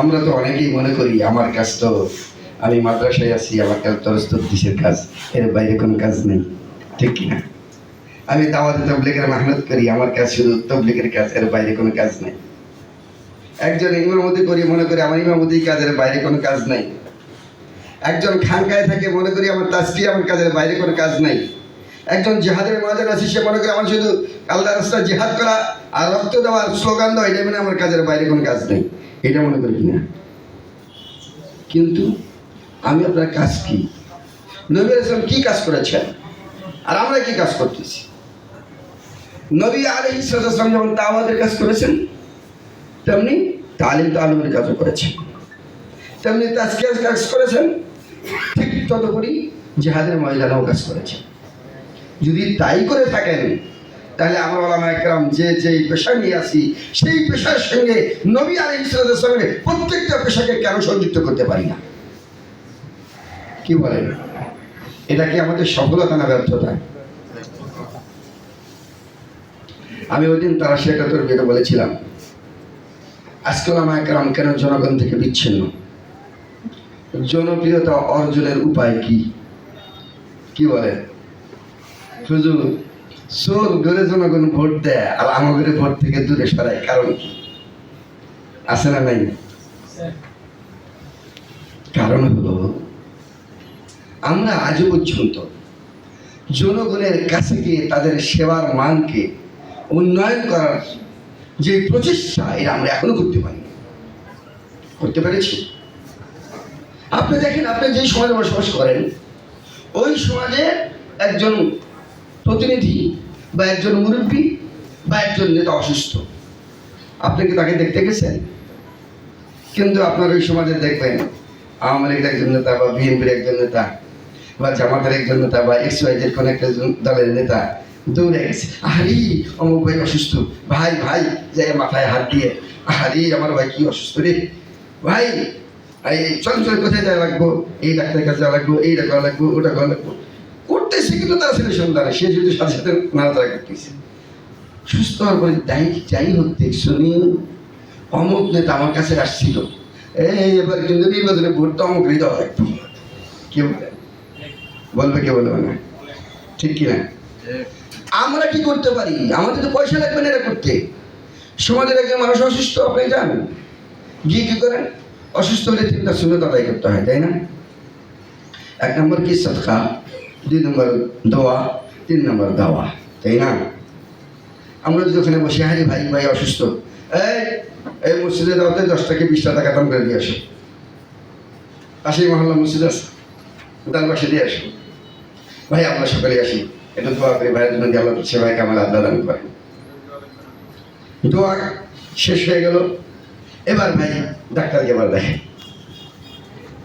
আমরা তো অনেকেই মনে করি, আমার কাজ তো আমি মাদ্রাসায় আছি, আমার কাজ তরস্তর দিশের কাজ, এর বাইরে কোনো কাজ নেই। ঠিক কিনা আমি দাওয়াতে তবলিগের মেহনত করি, আমার কাজ শুধু তবলিগের কাজ, এর বাইরে কোনো কাজ নেই। একজন ইমামতি করি, মনে করি আমার ইমামতি কাজের বাইরে কোনো কাজ নাই। একজন খানকায় থাকে, মনে করি আমার তাস্কি আমার কাজের বাইরে কোনো কাজ নাই। একজন জেহাদের ময়দান আছে, সে মনে করে আমার শুধু আল্লাহ রাস্তা জেহাদ করা আর রক্ত দেওয়ার স্লোগান দেওয়া, এটা মানে আমার কাজের বাইরে কোনো কাজ নেই। এটা মনে করি কিনা? কিন্তু আমি আপনার কাজ কি? নবী ইসলাম কি কাজ করেছেন? আর আমরা কি কাজ করতেছি? নবী আলহ ইসলাম যেমন তাওয়াদের কাজ করেছেন, তেমনি তালিম তালুমের কাজও করেছেন। তেমনি তাজকিয়ার কাজ করেছেন, ঠিক তদুপরি জেহাদের ময়দানেও কাজ করেছেন। যদি তাই করে থাকেন তাহলে আমরা ওলামা একরাম যে যেই পেশা নিয়ে আসি সেই পেশার সঙ্গে নবী আলী ইসলামের প্রত্যেকটা পেশাকে কেন সংযুক্ত করতে পারি না? কি বলেন? এটা কি আমাদের সফলতা না ব্যর্থতা? আমি ওই দিন তারা সেটা তোর বেরো বলেছিলাম। আজকে ওলামা একরাম কেন জনগণ থেকে বিচ্ছিন্ন? জনপ্রিয়তা অর্জনের উপায় কি? কি বলেন? শুধু চোর ঘরে জনগণ ভোট দেয় আর আমাদের ভোট থেকে দূরে সরায়, কারণ আছে না নাই? কারণ হলো, আমরা আজও পর্যন্ত জনগণের কাছে গিয়ে তাদের সেবার মানকে উন্নয়ন করার যে প্রচেষ্টা, এটা আমরা এখনও করতে পারি করতে পেরেছি? আপনি দেখেন, আপনি যেই সমাজে বসবাস করেন, ওই সমাজে একজন প্রতিনিধি বা একজন মুরব্বী বা একজন নেতা অসুস্থ। আপনি কি তাকে দেখতে গেছেন? কিন্তু আপনার ওই সমাজে দেখবেন, আওয়ামী লীগের একজন নেতা বা বিএনপির একজন নেতা বা জামাতের একজন নেতা বা এক্স ওয়াইজের কোনো একটা দলের নেতা দৌড়ে গেছে, আহারি, অমুক ভাই অসুস্থ। ভাই ভাই, যাই মাথায় হাত দিয়ে, আহারি, আমার ভাই কি অসুস্থ রে? ভাই, এই চল চল কোথায় যাওয়া লাগবো? এই ডাক্তারের কাছে যাওয়া লাগবো এইটা করা লাগবো, ওটা করা লাগবো। করতেছে কিন্তু তার ছেলে সন্তান সে যদি সাথে সাথে নাড়াচাড়া করতেছে। সুস্থ হওয়ার পরে যাই যাই হোক, দেখছ অমুক নেতা আমার কাছে আসছিল। এই, এবার কিন্তু নির্বাচনে ভোট তো অমুক দেওয়া লাগতো কে বলে? বলবে, কে বলবে না? ঠিক কিনা? আমরা কি করতে পারি? আমাদের তো পয়সা লাগবে না এটা করতে। সমাজের একজন মানুষ অসুস্থ, আপনি যান গিয়ে কি করেন? অসুস্থ হলে তিনটা শূন্যতা আদায় করতে হয়, তাই না? এক নম্বর কি? সৎকা দুই নম্বর দোয়া, তিন নম্বর দাওয়া, তাই না? আমরা যদি ওখানে বসে হারি ভাই ভাই, অসুস্থ। এই এই মসজিদে দাওয়াতে দশ টাকা বিশটা টাকা দাম করে দিয়ে আসো। পাশেই মহল্লা মসজিদ আছে। তার পাশে দিয়ে আসো। ভাই, আমরা সকালে আসি। একটু দোয়া করি ভাইয়ের জন্য যে আল্লাহ সেবায় কামাল আল্লাহ দান করেন। দোয়া শেষ হয়ে গেল। এবার ভাই ডাক্তারকে এবার দেখে।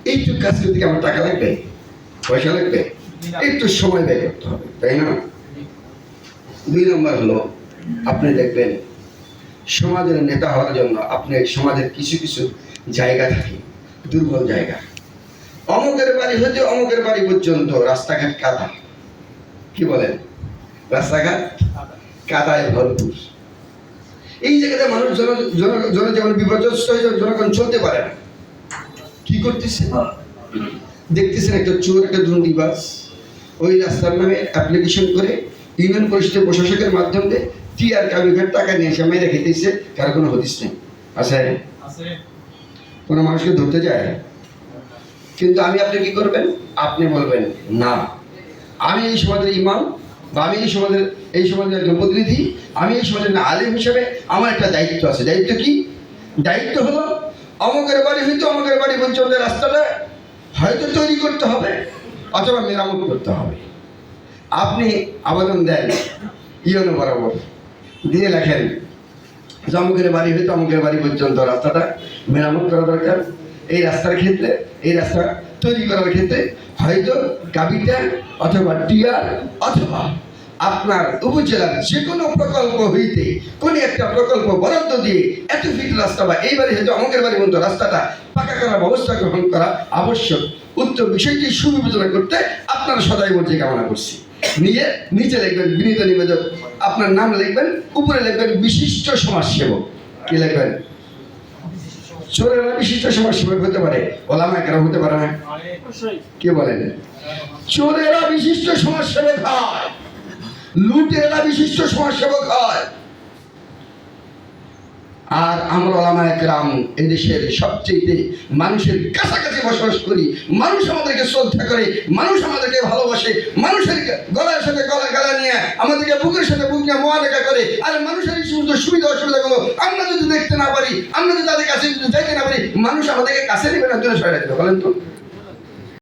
এইটুকু কাজ করতে আমার টাকা লাগবে? পয়সা লাগবে? একটু সময় ব্যয় করতে হবে তাই না? দুই নম্বর হলো আপনি দেখবেন সমাজের নেতা হওয়ার জন্য আপনি সমাজের কিছু কিছু জায়গা থাকে দুর্বল জায়গা। অমুকের বাড়ি হতে অমুকের বাড়ি পর্যন্ত রাস্তাঘাট কাদা। কি বলেন? রাস্তাঘাট কাদায় ভরপুর। এই জায়গাতে মানুষ জন জনজীবন বিপর্যস্ত হয়ে যাবে, জনগণ চলতে পারে না। কি করতেছে? দেখতেছেন একটা চোর একটা দুর্নীতিবাজ। ওই রাস্তার নামে অ্যাপ্লিকেশন করে ইউনিয়ন পরিষদের প্রশাসকের মাধ্যমে টিআর কাবিঘাট টাকা নিয়ে এসে মেরে খেতেছে কারও কোনো হদিস নেই। আছে কোনো মানুষকে ধরতে যায়? কিন্তু আমি, আপনি কি করবেন? আপনি বলবেন, না। আমি এই সমাজের ইমাম, বা আমি এই সমাজের এই সমাজের একজন প্রতিনিধি, আমি এই সমাজের না আলিম হিসেবে আমার একটা দায়িত্ব আছে। দায়িত্ব কি? দায়িত্ব হলো অমুকের বাড়ি হয়তো অমুকের বাড়ি পর্যন্ত রাস্তাটা হয়তো তৈরি করতে হবে অথবা মেরামত করতে হবে। আপনি আবেদন দেন ইয়নো বরাবর। দিয়ে লেখেন, জমুকের বাড়ি হয়ে তমুকের বাড়ি পর্যন্ত রাস্তাটা মেরামত করা দরকার। এই রাস্তার ক্ষেত্রে, এই রাস্তা তৈরি করার ক্ষেত্রে হয়তো কাবিটা অথবা টিয়ার অথবা আপনার উপজেলার যে কোনো প্রকল্প হইতে কোন একটা প্রকল্প বরাদ্দ দিয়ে এত ফিট রাস্তা বা এই বাড়ি হয়তো অমুকের বাড়ি পর্যন্ত রাস্তাটা পাকা করার ব্যবস্থা গ্রহণ করা আবশ্যক। উক্ত বিষয়টি সুবিবেচনা করতে আপনার সদাই মর্জি কামনা করছি। নিয়ে নিচে লিখবেন বিনীত নিবেদক আপনার নাম লিখবেন উপরে লিখবেন বিশিষ্ট সমাজসেবক। কি লিখবেন? চোরেরা বিশিষ্ট সমাজসেবক হতে পারে ওলামা একরাম হতে পারে না? কে বলেন? চোরেরা বিশিষ্ট সমাজসেবক হয়। লুটেরা বিশিষ্ট সমাজসেবক হয়। আর আমরা ওলামা একরাম এদেশের সবচেয়ে মানুষের কাছাকাছি বসবাস করি। মানুষ আমাদেরকে শ্রদ্ধা করে, মানুষ আমাদেরকে ভালোবাসে, মানুষের গলার সাথে গলা গলা নিয়ে আমাদেরকে বুকের সাথে বুক নিয়ে মোয়ালেখা করে। আর মানুষের এই সমস্ত সুবিধা অসুবিধাগুলো আমরা যদি দেখতে না পারি, আমরা যদি তাদের কাছে যদি যাইতে না পারি, মানুষ আমাদেরকে কাছে নেবে না, দূরে সরে বলেন তো।